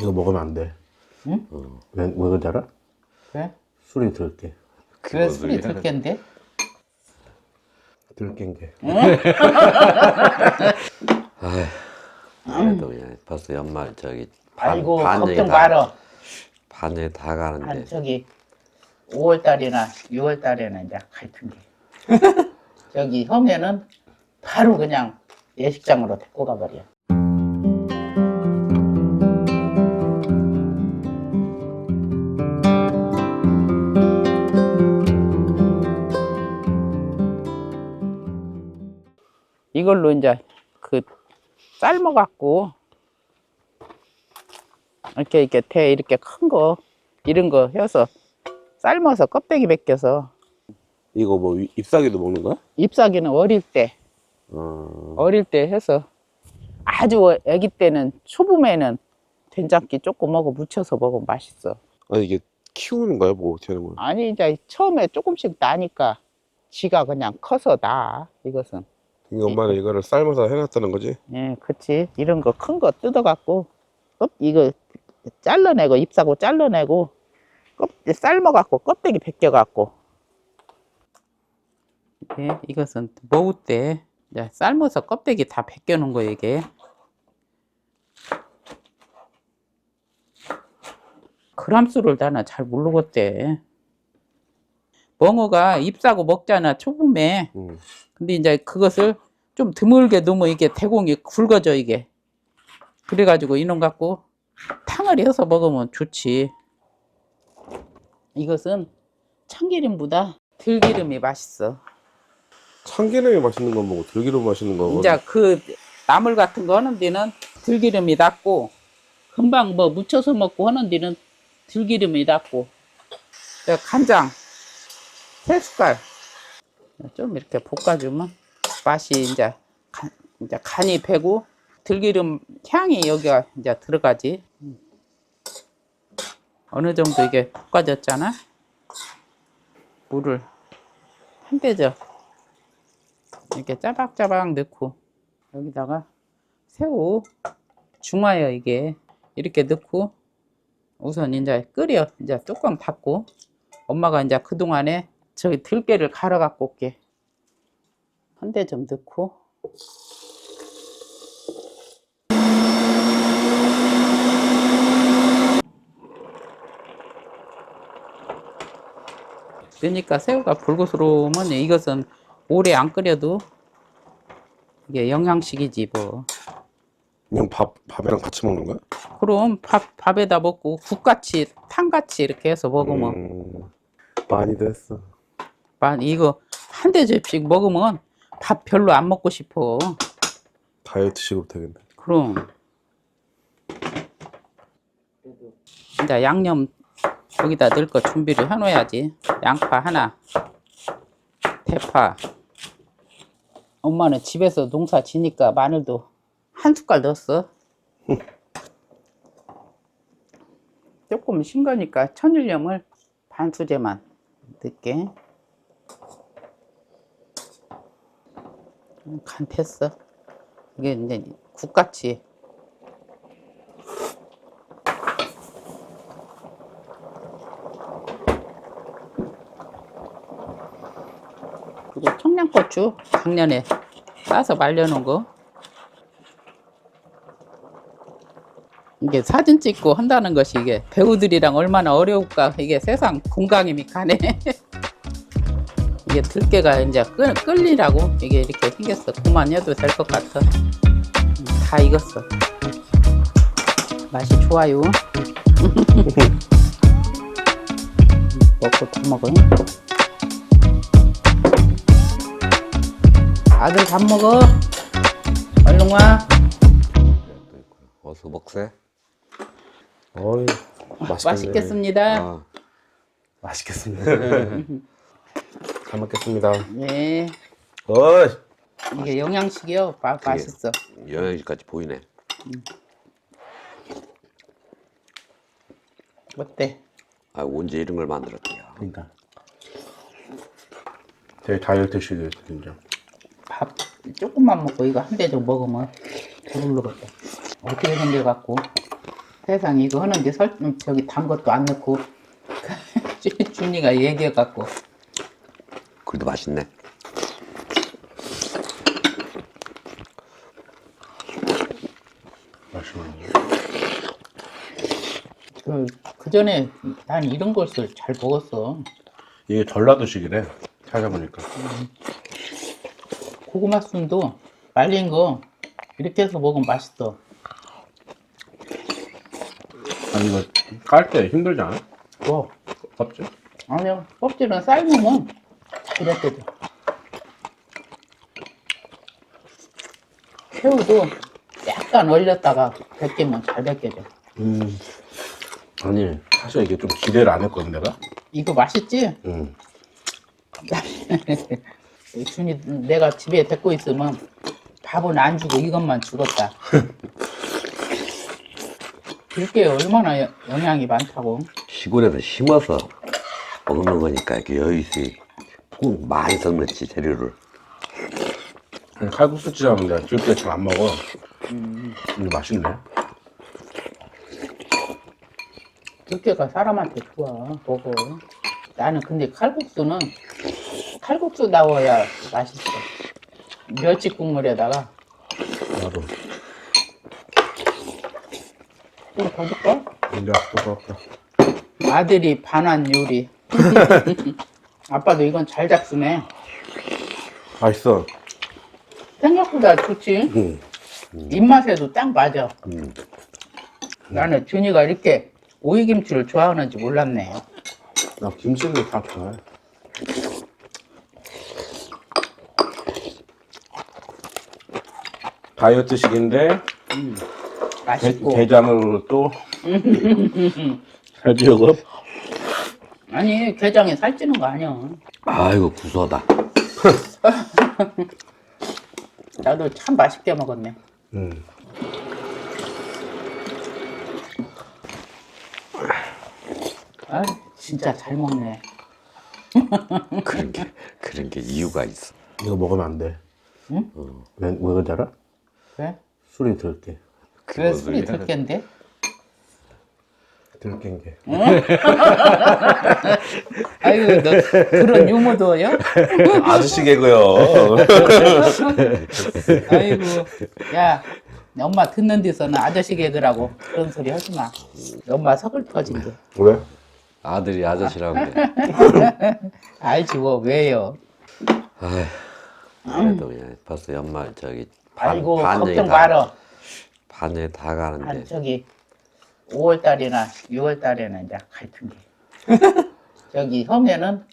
이거 먹으면 안 돼. 응? 왜, 왜 그러지 알아? 왜? 술이 들게. 왜 술이 들겠는데? 들깬 게. 그래도 그냥 벌써 연말 저기 반, 아이고 걱정 다, 말어. 반년이 다한 가는데 저기 5월 달이나 6월 달에는 이제 갈 텐데. 저기 형에는 바로 그냥 예식장으로 데리고 가버려. 이걸로 이제 그 삶아갖고 이렇게 이렇게 대 이렇게 큰 거 이런 거 해서 삶아서 껍데기 벗겨서 이거 뭐 위- 잎사귀도 먹는 거야? 잎사귀는 어릴 때 어. 어릴 때 해서 아주 아기 때는 초봄에는 된장기 조금 먹어 무쳐서 먹으면 맛있어. 아니 이게 키우는 거야? 뭐 어떻게 하는 거야? 아니 이제 처음에 조금씩 나니까 지가 그냥 커서 나 이것은. 이거 엄마는 이거를 삶아서 해놨다는 거지? 예, 그치. 이런 거 큰 거 뜯어갖고, 껍, 이거 잘라내고, 잎사고 잘라내고, 껍, 삶아갖고, 껍데기 벗겨갖고. 이게, 이것은 모우 때, 이제 삶아서 껍데기 다 벗겨놓은 거, 이게. 그람수를 나는 잘 모르겠대. 멍어가 잎사고 먹잖아, 초봄에. 응. 근데 이제 그것을 좀 드물게 넣으면 이게 대공이 굵어져 이게 그래가지고 이놈 갖고 탕을 해서 먹으면 좋지 이것은 참기름보다 들기름이 맛있어 참기름이 맛있는 건 뭐고 들기름 맛있는 거. 이제 그 나물 같은 거 하는 데는 들기름이 낫고 금방 뭐 무쳐서 먹고 하는 데는 들기름이 낫고 자, 간장 세 숟갈 좀 이렇게 볶아주면 맛이 이제 간, 이제 간이 배고 들기름 향이 여기가 이제 들어가지. 어느 정도 이게 볶아졌잖아? 물을 한 대죠. 이렇게 짜박짜박 넣고 여기다가 새우 중화요 이게. 이렇게 넣고 우선 이제 끓여 이제 뚜껑 닫고 엄마가 이제 그 동안에 저기 들깨를 갈아 갖고 올게 한 대 좀 넣고 그러니까 새우가 불고스러우면 이것은 오래 안 끓여도 이게 영양식이지 뭐. 그냥 밥 밥이랑 같이 먹는 거야? 그럼 밥 밥에다 먹고 국같이 탕같이 이렇게 해서 먹으면 음, 많이 됐어. 만 이거 한 대접씩 먹으면 밥 별로 안 먹고 싶어. 다이어트식으로 되겠네. 그럼 이제 양념 여기다 넣을 거 준비를 해놓아야지. 양파 하나, 대파. 엄마는 집에서 농사 지니까 마늘도 한 숟갈 넣었어. 조금 신 거니까 천일염을 반 수제만 넣게. 간 됐어. 이게 이제 국같이. 그리고 청양고추 작년에 싸서 말려놓은 거. 이게 사진 찍고 한다는 것이 이게 배우들이랑 얼마나 어려울까. 이게 세상 공강임이 가네 이게 들깨가 이제 끓, 끓리라고 이게 이렇게 생겼어. 그만 해도 될 것 같아. 음, 다 익었어. 맛이 좋아요. 먹고 다 먹어 아들 밥 먹어. 얼른 와. 어서 먹세. 어이, 맛있겠네. 맛있겠습니다. 아, 맛있겠습니다. 잘 먹겠습니다. 네. 어이, 이게 영양식이요? 마, 맛있어. 여기까지 보이네. 어때? 아 언제 이런 걸 만들었대요? 그러니까. 되게 다이어트식이에요, 진짜. 밥 조금만 먹고 이거 한 대 좀 먹으면 배불러겠다 어떻게 생겨갖고. 세상 이거 하는데 설 음, 저기 단 것도 안 넣고. 준이가 얘기해갖고 그래도 맛있네. 맛있네. 그, 그 전에 난 이런 것을 잘 먹었어. 이게 전라도식이래. 찾아보니까. 고구마 순도 말린 거 이렇게 해서 먹으면 맛있어. 아니 이거 깔 때 힘들지 않아? 뭐? 없지? 아니요. 껍질은 삶으면 잘 벗겨져. 새우도 약간 얼렸다가 벗기면 잘 벗겨져. 음. 아니 사실 이게 좀 기대를 안 했거든 내가. 이거 맛있지? 응. 준이 내가 집에 데리고 있으면 밥은 안 주고 이것만 주겠다. 이렇게 얼마나 여- 영양이 많다고. 시골에서 심어서 먹는 거니까 이렇게 여유있 이꼭 많이 섞는지 재료를. 아니, 칼국수집하면 내가 줄때 잘 안 먹어. 근데 맛있네. 들깨가 사람한테 좋아. 먹어. 나는 근데 칼국수는 칼국수 나와야 맛있어. 멸치 국물에다가 나도. 좀더 줄까? 이제 또 그렇다. 아들이 반한 요리. 아빠도 이건 잘 잡수네. 맛있어. 생각보다 좋지. 응. 입맛에도 딱 맞아. 음. 나는 준이가 이렇게 오이김치를 좋아하는지 몰랐네. 나 김치는 다 좋아해. 다이어트식인데 게, 맛있고. 게 장으로 또 살찌우고 아니, 게장에 살찌는 거 아니야. 아이고 구수하다. 나도 참 맛있게 먹었네. 음. 아, 진짜 잘 먹네. 그런 게 그런 게 이유가 있어. 이거 먹으면 안 돼. 응? 왜, 왜 그러지 알아? 왜? 술이 들게. 왜 술이 들겠는데? 들깬 게. 아유, 너 그런 유머도요? 아저씨 개고요. 아이고, 야, 엄마 듣는 데서는 아저씨 개그라고 그런 소리 하지 마. 엄마 석을 터진대. 왜? 아들이 아저씨라고 그래. 알지 뭐 왜요? 아휴, 그래도 그냥 벌써 연말 저기 반, 아이고 반년이 걱정 다- 말어. 반년이 다한 가는데 저기 5월 달이나 6월 달에는 이제 갈 텐데. 저기 형에는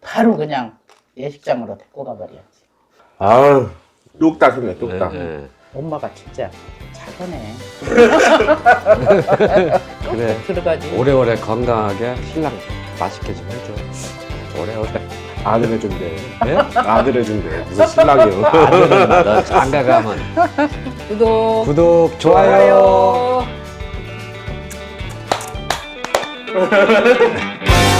바로 그냥 예식장으로 데리고 가버려야지. 아, 뚝딱이네, 뚝딱. 예, 예. 엄마가 진짜 착하네. 그래 들어가지. 오래오래 건강하게 신랑 맛있게 좀 해줘 오래오래 아들 해준대. 예? 아들 해준대. 무슨 신랑이요. 아들은 너 장가 가면 구독. 구독 좋아요 좋아요. Ha ha ha ha!